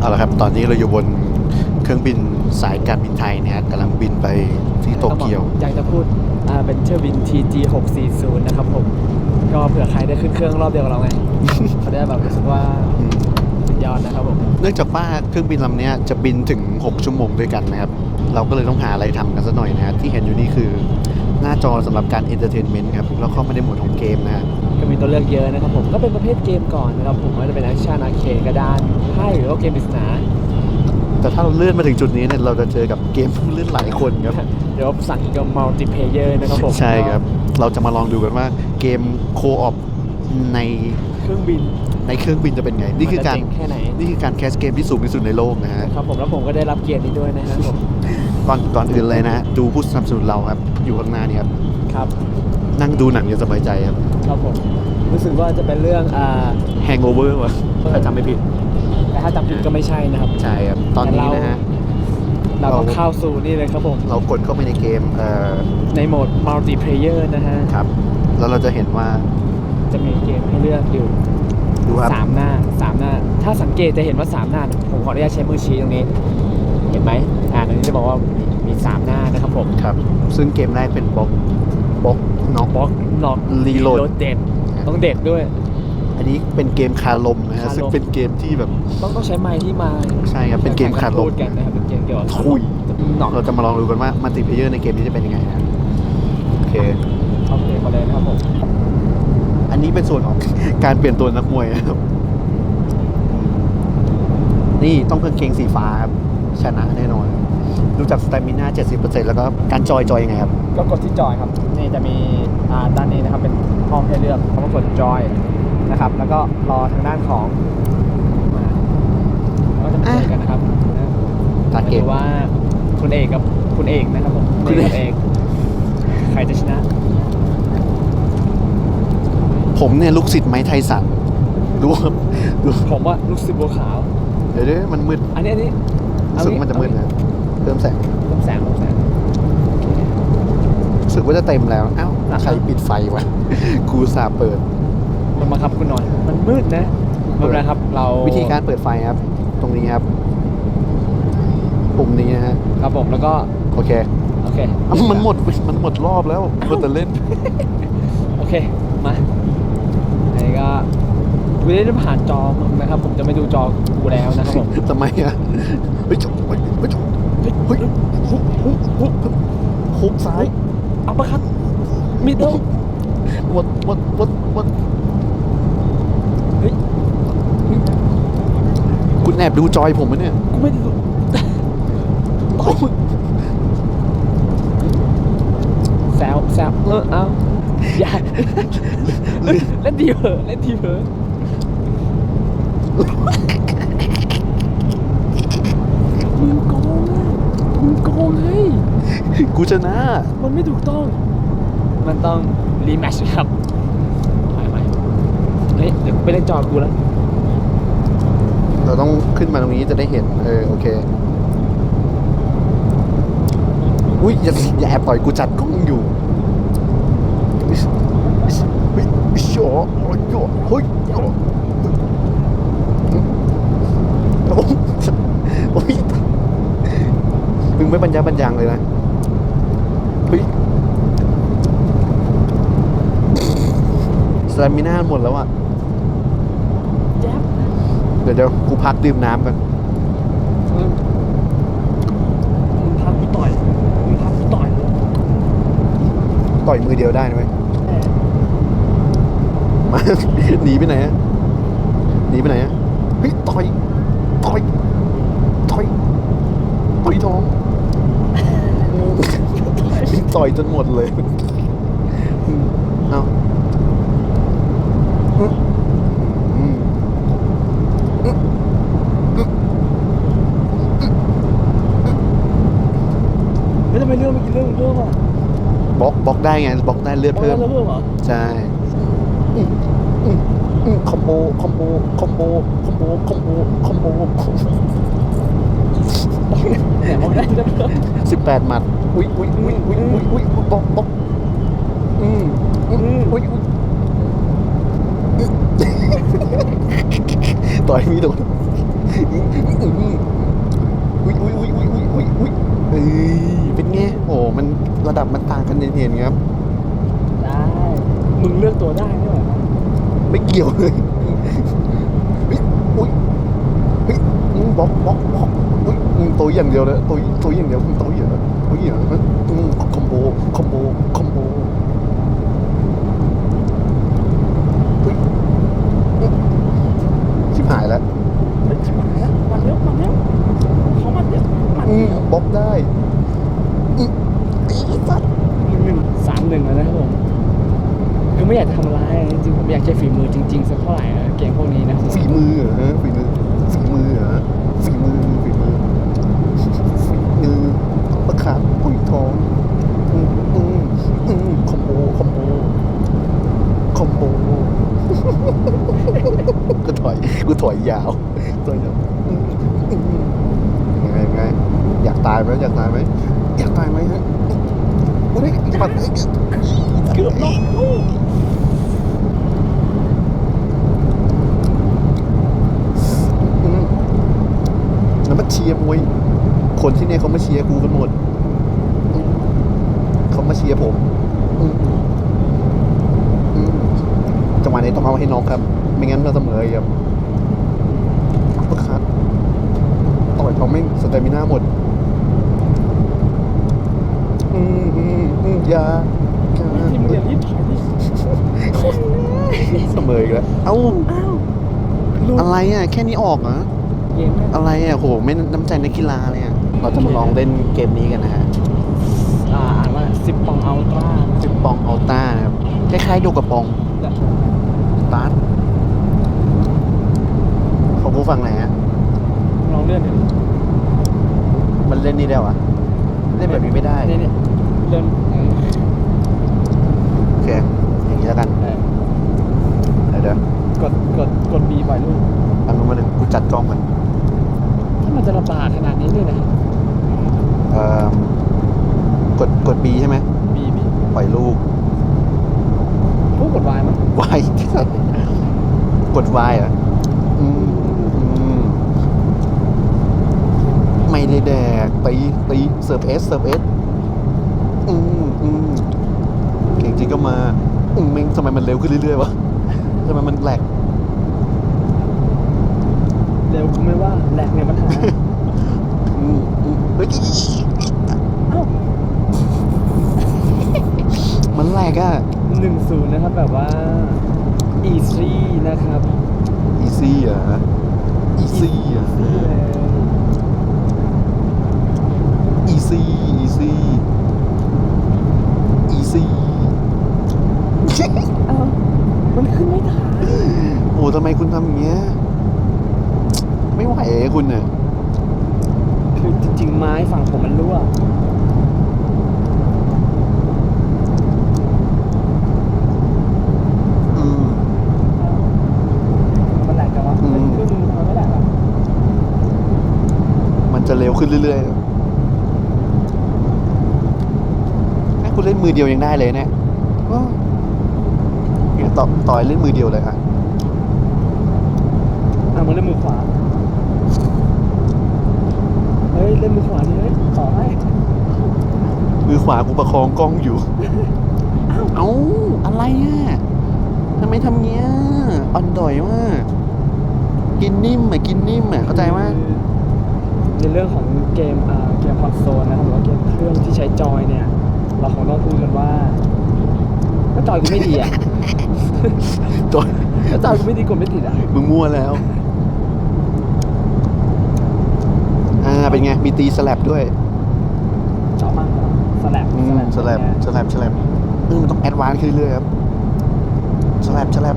เอาละครับตอนนี้เราอยู่บนเครื่องบินสายการบินไทยนะฮะกำลังบินไปที่โตเกียวอยากจะพูดอ่าเป็นเที่ยวบิน TG 640นะครับผม ก็เผื่อใครได้ขึ้นเครื่องรอบเดียวกับเราไง เขาได้แบบรู้สึกว่าสุดยอดนะครับผม เนื่องจากว่าเครื่องบินลำเนี้ยจะบินถึง 6 ชั่วโมงด้วยกันนะครับ เราก็เลยต้องหาอะไรทำกันสักหน่อยนะฮะที่เห็นอยู่นี่คือ หน้าจอสำหรับการเอนเตอร์เทนเมนต์ครับแล้วเข้ามาในโหมดของเกมนะฮะก็มีตัวเลือกเยอะนะครับผมก็เป็นประเภทเกมก่อนนะครับผมว่าจะเป็นแอคชั่นอาร์เคดกระดานไพ่หรือว่าเกมปริศนาแต่ถ้าเราเลื่อนมาถึงจุดนี้เนี่ยเราจะเจอกับเกมผู้เล่นหลายคนครับเดี๋ยวสั่งอีกก็มัลติเพเยอร์นะครับผมใช่ครับ เราจะมาลองดูกันว่าเกมโคออฟในเครื่องบินในเครื่องบินจะเป็นไง นี่คือการมัจะเจ๋งแค่ไหนนี่คือการแคสเกมที่สูงที่สุดในโลกนะฮะครับผมแล้วผมก็ได้รับเกียรตินี้ด้วยนะครับผม ก่อนก่อนอื่นเลยนะฮะดูผู้สนับสนุนเราครับ อยู่ข้างหน้านี่ครับ ครับ นั่งดูหนังอย่างสบายใจครับ ครับผม รู้สึกว่าจะเป็นเรื่องอ่า Hangover วะถ้าจำไม่ผิด แต่ถ้าจำผิดก็ไม่ใช่นะครับ ใช่ครับ ตอนนี้นะฮะ เราต้องเราเข้าสู่นี่เลยครับผม เรากดเข้าไปในเกมเอ่อในโหมดมัลติเพเยอร์นะฮะ ครับ แล้วเราจะเห็นว่า จะมีเกมให้เลือกอยู่ดูครับสามหน้าสามหน้า ถ้าสังเกตจะเห็นว่าสามหน้า ผมขออนุญาตใช้มือชี้ตรงนี้ เห็นไหมอ่าตรงนี้จะบอกว่ามีมีสามหน้านะครับผมครับ ซึ่งเกมแรกเป็นบล็อกบล็อกน็อกบล็อกน็อก Reload เด็ดต้องเด็ดด้วย อันนี้เป็นเกมคาลมนะฮะคาลมซึ่งเป็นเกมที่แบบต้องต้องใช้ไม้ที่มาใช่ครับเป็นเกมคาลพูมดกันนะครับเป็นเกมเกี่ยวกับทุยน็อกเราจะมาลองดูกันว่ามัลติเพเยอร์ในเกมนี้จะเป็นยังไงนะโอเคโอเคมาเลยนะครับผมอันนี้เป็นส่วนของการเปลี่ยนตัวนักมวยนะครับนี่ต้องกางเกงสีฟ้าครับ ชนะแน่นอน ดูจากสเตมิน่า70%แล้วก็การจอยจอยยังไงครับ ก็กดที่จอยครับ นี่จะมีอ่าด้านนี้นะครับเป็นห้องให้เลือกเขาก็กดจอยนะครับ แล้วก็รอทางด้านของมาก็จะมาเจอกันนะครับนะการเกมดูว่าคุณเอกกับคุณเอกนะครับผมคุณเอกกับเอกใครจะชนะ ผมเนี่ยลูกศิษย์ไม้ไทสันดูครับดูผมว่าลูกศิษย์บัวขาว เดี๋ยวเดี๋ยวมันมืด อันนี้อันนี้ รู้สึกว่ามันจะมืดนะเพิ่มแสงเพิ่มแสงเพิ่มแสงรู้สึกว่าจะเต็มแล้วเอ้าใครปิดไฟวะครูสาห์เปิด มันบังคับคุณหน่อย มันมืดนะไม่เป็นไรครับ เราวิธีการเปิดไฟครับ ตรงนี้ครับปุ่มนี้นะฮะครับผมแล้วก็โอเคโอเคเอ้ามันหมดมันหมดรอบแล้วมันจะเล่น โอเค มาอันนี้ก็ กูได้ผ่านจอมึงนะครับ ผมจะไม่ดูจอกูแล้วนะครับผมทำไมอะเฮ้ยจบเฮ้ยเฮ้ยจบเฮ้ยเฮ้ยฮุกฮุกฮุกฮุกซ้ายอัปเปอร์คัตมิดเดิลหมดหมดหมดหมดเฮ้ยคุณแอบดูจอยผมไหมเนี่ยกูไม่ได้ดูโอ้ยแซวแซวเออเอาอย่าเล่นเล่นดีเผอะเล่นดีเผอะ มึงโกงอะมึงโกงเฮ้ย กูชนะมันไม่ถูกต้อง มันต้องรีแมชครับไปไปเฮ้ยเดี๋ยวกูไปเล่นจอกูแล้ว เราต้องขึ้นมาตรงนี้จะได้เห็น เออ โอเค อุ้ยอย่าอย่าแอบต่อยกูจัดกล้องอยู่เฮ้ยเฮ้ยโอ้ยโอ้ยเฮ้ยโอ้ยโอ้ยโอ้ยมึง ไม่บรรยาบรรยังเลยนะเฮ้ยสตามิน่าหมดแล้วอะแจ๊บเดี๋ยวเดี๋ยวกูพักดื่มน้ำกันมึงมึงทักกูต่อยมึงทักกูต่อยเลยต่อยมือเดียวได้ไหมมาหนีไปไหนอะหนีไปไหนอะเฮ้ยต่อยต่อยต่อยต่อยท้อง ต่อยจนหมดเลยอืมเอาอืมอืมไม่ทำไมเรื่องเมื่อกี้เรื่องเรื่องอะบล็อกบล็อกได้ไงบล็อกได้เลือดเพิ่ม เรื่องเพิ่มเหรอใช่อืมอืมอืมคอมโบ คอมโบ คอมโบ คอมโบ คอมโบ คอมโบ แต่บอกได้เรื่องเพิ่ม สิบแปดหมัด อุ้ยอุ้ยอุ้ยอุ้ยอุ้ยอุ้ยบล็อกบล็อกอืมอืมอุ้ยอุ้ยต่อยไม่โดนอุ้ยอุ้ยอุ้ยอุ้ยอุ้ยเอ้ยเป็นไงโอ้มันระดับมันต่างกันเห็นๆครับได้มึงเลือกตัวได้นี่หว่าไม่เกี่ยวเลยเฮ้ยอุ้ยเฮ้ยอืมบล็อกบล็อกบล็อกอุ้ ยอืมตัวอย่างเดียวเลยตัวตัวอย่างเดียวตัวอย่างเดียวตัวอย่างเดียวอืมคอมโบคอมโบคอมโบเฮ้ยอืมชิบหายแล้วเฮ้ยชิบหายแล้วมันเร็วมันเร็วเขามันเร็วมันอืมเร็วบล็อกได้อืมไอ้สัตว์หนึ่งหนึ่งสามหนึ่งแล้วนะครับผมคือไม่อยากจะทำอะไรจริงๆผมอยากใช้ฝีมือจริงๆสักเท่าไหร่อะเกมพวกนี้นะครับผมฝีมือเหรอฮะฝีมือฝีมือเหรอฝีมือฝีมือฝีมือประคาบปุ๋ยทองอืมอืมอืมคอมโบคอมโบคอมโบ กูถอยกูถอ ยยาวถอยยาวอืมอืมยังไงยังไงอยากตายไหมอยากตายไหมอยากตายไหมฮะโอ้ยปัดเกือบล็อกลูกอืมแล้วมาเชียร์มวยคนที่เนี่ยเขามาเชียร์กูกันหมดอืมเขามาเชียร์ผมอืมอืมจังหวะนี้ต้องเอาให้น้องครับ ไม่งั้นเราเสมออีกครับประคัดต่ อยเขาไม่งสเตมิน่าหมด อืมอืมอืมอยาอย่าทีมมึงอย่ารีบถอยดิเสมออีกแล้ว เอ้าอ้าวลูกอะไรอะ แค่นี้ออกเหรอเกมแม่งอะไรอะโหไม่น้ำใจนักกีฬาเลยอะเราจะมาลองเล่นเกมนี้กันนะฮะอ่าอ่านว่าสิบปองอัลตร้าสิบปองอัลต้าครับคล้ายๆโดกระปองตาร์ทของผู้ฟังไหนฮะล องเลื่อนดูดิมันเล่นนี่ได้วะเล่นแบบนี้ไม่ได้นี่นี่เลื่อนเออโอเคอย่างนี้แล้วกันเออเดี๋ยวเดี๋ยวกดกดกดบีปล่อยลูกอันนู้นมาหนึ่งกูจัดกล้องมันถ้ามันจะลำบากขนาดนี้เลยนะเอ่อกดกด B ใช่ไหมบีบีปล่อยลูกพวกกดวายมั้ง Y กด Y เหรออืมอืมไม่ได้แดก ตีตีเสิร์ฟเอสเสิร์ฟเอสอืมอืมเก่งจริงก็มาอืมแม่งทำไมมันเร็วขึ้นเรื่อยๆวะทำไมมันแหลกเร็วกูไม่ว่าแหลกเนี่ยปัญหาอืมอืมเฮ้ยเอ้ามันแหลกอะหนึ่งศูนย์นะครับแบบว่า easy นะครับอีซี่อะอีซี่อะ easy เลย อี ซี่อีซี่อีซี่เอ้ามันขึ้นไม่ทันโอ้ทำไมคุณทำอย่างเงี้ย ไม่ไหวเอะคุณเนี่ยคือจริงๆไม้ฝั่งผมมันรั่ว อืม มันแหลกกันวะอืมเครื่องมือทำไมไม่แหลกอะมันจะเร็วขึ้นเรื่อยๆแม่ คุณเล่นมือเดียวยังได้เลยเนี่ยว้าวเนี่ยต่อต่อยเล่นมือเดียวเลยอะอะมึงเล่นมือขวา เฮ้ย เล่นมือขวาดิเฮ้ยขอให้ มือขวากูประคองกล้องอยู่อ้าวเอ้า อะไรอะทำไมทำเงี้ยอ่อนด่อยมาก กินนิ่มอะกินนิ่มอะเข้าใจว่าในเรื่องของเกมอ่าเกมคอนโซลนะครับหรือว่าเกมเครื่องที่ใช้จอยเนี่ย เราคงต้องพูดกันว่าถ้าจอยกูไม่ดีอะจอยถ้าจอยกูไม่ดีกดไม่ติดอะมึงมั่วแล้ว อ่า เป็นไง มีตีสลับด้วยชอบมากครับสแลบอืมสลับสลับสลับอืมมันต้องแอดวานซ์ขึ้นเรื่อยๆครับสลับสลับ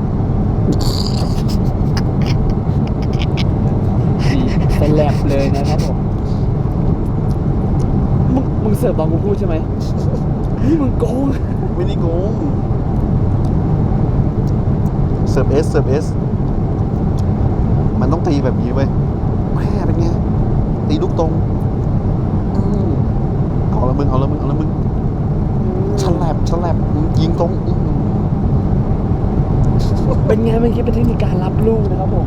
ดีสแลบเลยนะครับผมมึ งมึงเสิร์ฟตอนกูพูดใช่ไหมนี่มึงโกงไม่ได้โกงเสิร์ฟเอสเสิร์ฟเอสมันต้องตีแบบนี้เว้ยแม่เป็นไงตีลูกตรงอืมเอาละมึงเอาละมึงเอาละมึงฉลับฉลับยิงตรงอื้อหือเป็นไงเมื่อกี้เป็นเทคนิคการรับลูกนะครับผม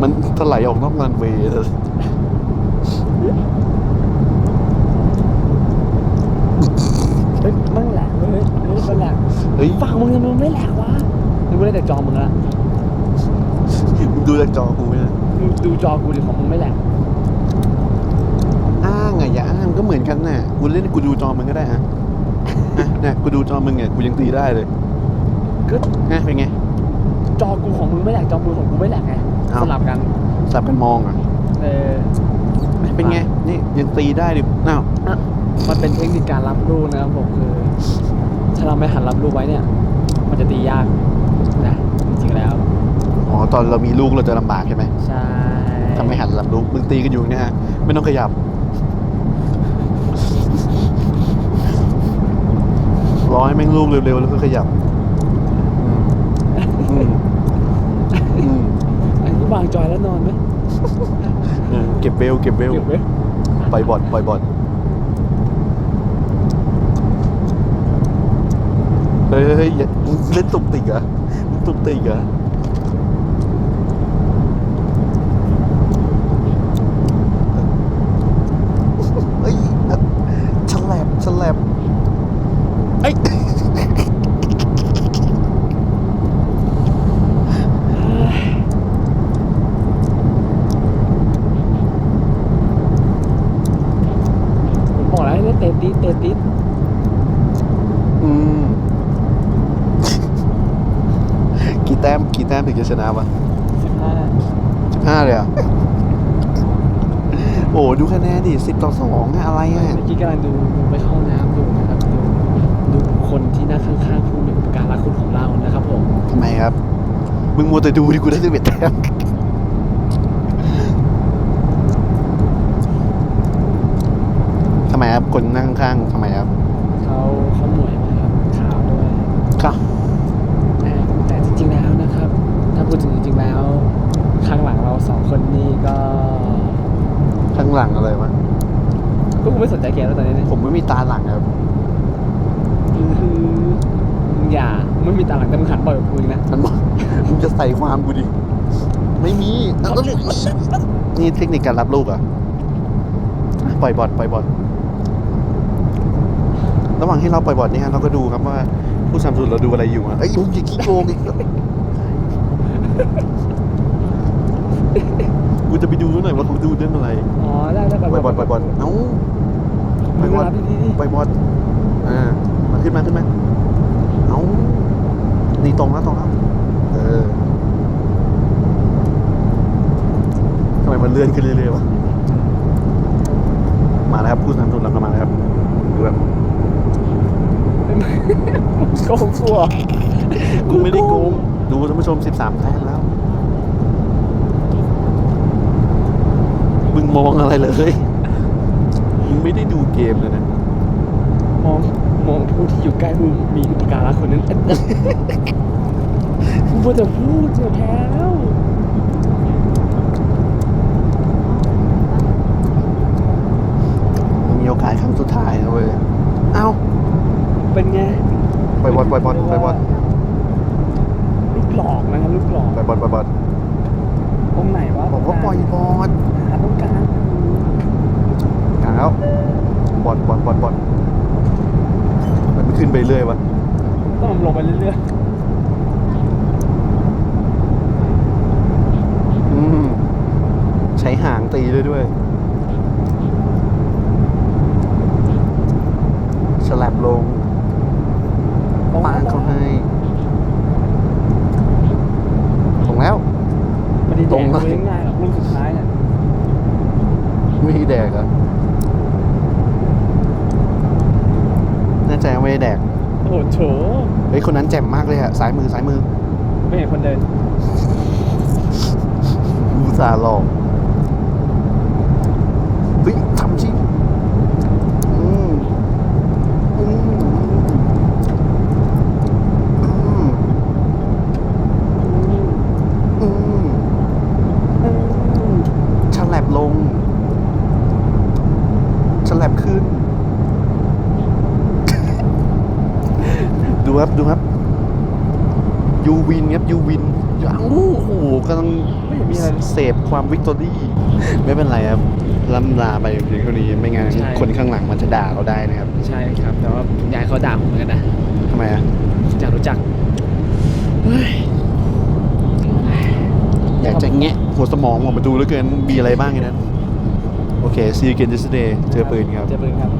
มันถลายออกนอกรันเวย์เลย เฮ้ยมันแหลกเฮ้ยเฮ้ยมันแหลก เฮ้ยฝั่งมึงทำไมมันไม่แหลกวะมึงไม่ได้แต่จอมึงละมึงดูจากจอกูไหมเนี่ยมึงดูจอกูดิของมึงไม่แหลกอ้างอะอย่าอ้างก็เหมือนกันน่ะกูเล่นกูดูจอมึงก็ได้อะอะเนี่ยกูดูจอมึงเนี่ยกูยังตีได้เลยก็นะเป็นไง จอกูของมึงไม่แหลกจอมึงของกูไม่แหลกไงเอ้า สลับกัน สับกันมองอะเออ เป็นไงนี่ยังตีได้ดิอ้าว มันเป็นเทคนิคการรับลูกนะครับผมคือถ้าเราไม่หันรับลูกไว้เนี่ย มันจะตียากนะจริงๆแล้วอ๋อตอนเรามีลูกเราจะลำบากใช่ไหมใช่ถ้าไม่หันลำลูกมึงตีกันอยู่เนี่ยฮะไม่ต้องขยับรอให้แม่งลูกเร็วๆแล้วก็ขยับอืมอืมอืมอันนี้วางจอยแล้วนอนไหมเออเก็บเวลเก็บเวลเก็บไว้ ปล่อยบอลปล่อยบอล ฮ้ยเฮ้ยเฮ้ยอย่ามึงเล่นตุกติกเหรอตุกติกเหรอเฮ้ยฉลับฉลับเอ้ยผมบอกแล้วให้เล่นเตะติดเตะติดอืม กี่แต้มกี่แต้มถึงจะชนะวะสิบห้าสิบห้าเลยเหรอะ โอ้ดูคะแนนดิสิบต่อสองอะไรอะเมื่อกี้กำลังดูดูไปเข้าห้องน้ำดูนะครับดูดูคนที่นั่งข้างๆผู้มีอุปการะคุณของเรานะครับผมทำไมครับ มึงมัวแต่ดูดิกูได้สิบเอ็ดแต้มทำไมครับคนนั่งข้างๆทำไมครับ เขาเขาหมวยมากครับขาวด้วย ครับ แต่แต่จริงๆแล้วนะครับ ถ้าพูดถึงจริงๆแล้ว ข้างหลังเราสองคนนี้ก็ ข้าง หลังอะไรวะก็คงไม่สนใจแกแล้วตอนนี้เนี่ยผมไม่มีตาหลังครับอื้อหือมึงอย่ามึงไม่มีตาหลังแต่มึงหันบ่อยกว่ากูอีกนะมันบอกมึงจะใส่ความกูดิ ไม่มีแล้วก็นี่เทคนิคการรับลูกเหรอะปล่อยบอลปล่อยบอลระหว่างที่เราปล่อยบอลนี่ฮะเราก็ดูครับว่าผู้สนับสนุนเราดูอะไรอยู่อะเอ้ยมึงอย่าขี้โกงอีก กูจะไปดูหน่อยว่าเขาดูเรื่องอะไรอ๋อได้ได้ปล่อยบอลปล่อยบอลเอ้าปล่อยบอลดีดีดีปล่อยบอลอ่ามาขึ้นมาขึ้นมาเอ้านี่ตรงแล้วตรงแล้วเออทำไมมันเลื่อนขึ้นเรื่อยๆวะมาแล้วครับผู้สนับสนุนเรากำลังมาแล้วครับดูแบบโกงกลัวกูไม่ได้โกงดูท่านผู้ชม 13แต้มแล้ว มึงมองอะไรเลย มึงไม่ได้ดูเกมเลยนะ มองมองผู้ที่อยู่ใกล้ผู้มีอุปการะคนนั้นกูว่าจะพูดจะแพ้แล้วมึงมีโอกาสครั้งสุดท้ายนะเว้ยเอ้า เป็นไงปล่อยบอลปล่อยบอลปล่อยบอลลูกหลอกนะครับลูกหลอกปล่อยบอลปล่อยบอล ตรงไหนวะบอกว่าปล่อยบอลหาตรงกลางกลางแล้วบอลบอลบอลบอลมันขึ้นไปเรื่อยวะต้องลงไปเรื่อยอืมใช้หางตีเลยด้วยฉลับลง ๆ ปางเขาให้ตรงแล้ว มันดี ต แด รง ง เลย กูง่ายๆหรอกลูกสุดท้ายเนี่ย ไม่ได้แดกเหรอะแน่ใจว่าไม่ได้แดก โอ้โหโฉ เฮ้ยคนนั้นแจ่มมากเลยอะซ้ายมือซ้ายมือ ไม่เห็นคนเดิน อุตส่าห์หลอกเฮ้ยทำจริงอืมอืมอืมอืมฉลับลงฉลับขึ้น ดู ครับดูครับยูวินครับยูวินอ้าวโอ้โหกำลังไม่เห็นมีอะไรเสพความวิกตอรี่ไม่เป็นไรครับล่ำลาไปเพียงเท่านี้ไม่งั้นใช่คนข้างหลังมันจะด่าเราได้นะครับ ใช่ครับ แต่ว่าผมอยากให้เขาด่าผมเหมือนกันนะทำไมอะอยากรู้จักเฮ้ยอยากจะแงะหัวสมองออกมาดูแล้วเกินมีอะไรบ้างในนั้น โอเค see you again yesterday เจอปืนครับ เจอปืนครับ